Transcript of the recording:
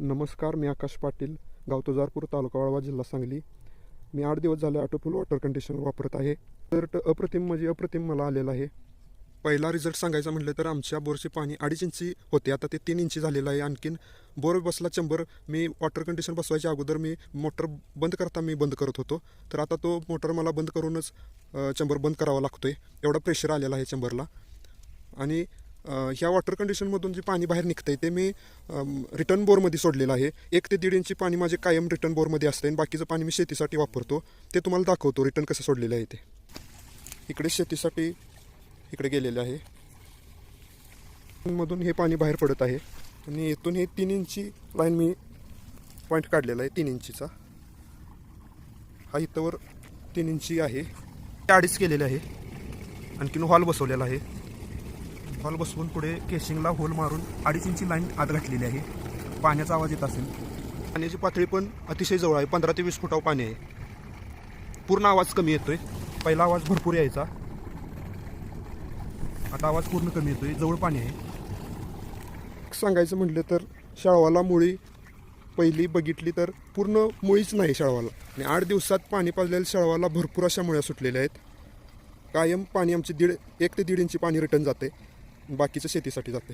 नमस्कार मी आकाश पाटील गाव तुजारपूर तालुका वाळवा जिल्हा सांगली. मी आठ दिवस झाले ऑटोफुल वॉटर कंडिशनर वापरत आहे. रिझल्ट अप्रतिम म्हणजे अप्रतिम मला आलेला आहे. पहिला रिझल्ट सांगायचा म्हटलं तर आमच्या बोरचे पाणी अडीच इंची होते. आता ते तीन इंची झालेलं आहे. आणखीन बोर बसला चंबर मी वॉटर कंडिशन बसवायच्या अगोदर मी मोटर बंद करता मी बंद करत होतो. तर आता तो मोटर मला बंद करूनच चंबर बंद करावा लागतो आहे एवढा प्रेशर आलेला आहे चंबरला. आणि ह्या वॉटर कंडिशनमधून जे पाणी बाहेर निघतंय ते मी रिटर्न बोरमध्ये सोडलेलं आहे. एक ते दीड इंची पाणी माझे कायम रिटर्न बोरमध्ये असते आणि बाकीचं पाणी मी शेतीसाठी वापरतो. ते तुम्हाला दाखवतो रिटर्न कसं सोडलेलं आहे ते. इकडे शेतीसाठी इकडे गेलेले आहे. मधून हे पाणी बाहेर पडत आहे. आणि इथून हे तीन इंची लाईन मी पॉईंट काढलेला आहे तीन इंचीचा हा इथंवर तीन इंची आहे. ते अडीच केलेले आहे. आणखीन हॉल बसवलेला आहे. हॉल बसवून पुढे केशिंगला होल मारून अडीच इंची लाईन आत घातलेली आहे. पाण्याचा आवाज येत असेल. पाण्याची पातळी पण अतिशय जवळ आहे. पंधरा ते वीस फुटावर पाणी आहे. पूर्ण आवाज कमी येतोय. पहिला आवाज भरपूर यायचा. आता आवाज पूर्ण कमी येतोय. जवळ पाणी आहे. सांगायचं म्हटलं तर शाळवाला मुळी पहिली बघितली तर पूर्ण मुळीच नाही शाळवाला. आणि आठ दिवसात पाणी पाजलेल्या शाळवाला भरपूर अशा मुळ्या सुटलेल्या आहेत. कायम पाणी आमची दीड एक ते दीड इंची पाणी रिटर्न जाते. बाकीचं शेतीसाठी जाते.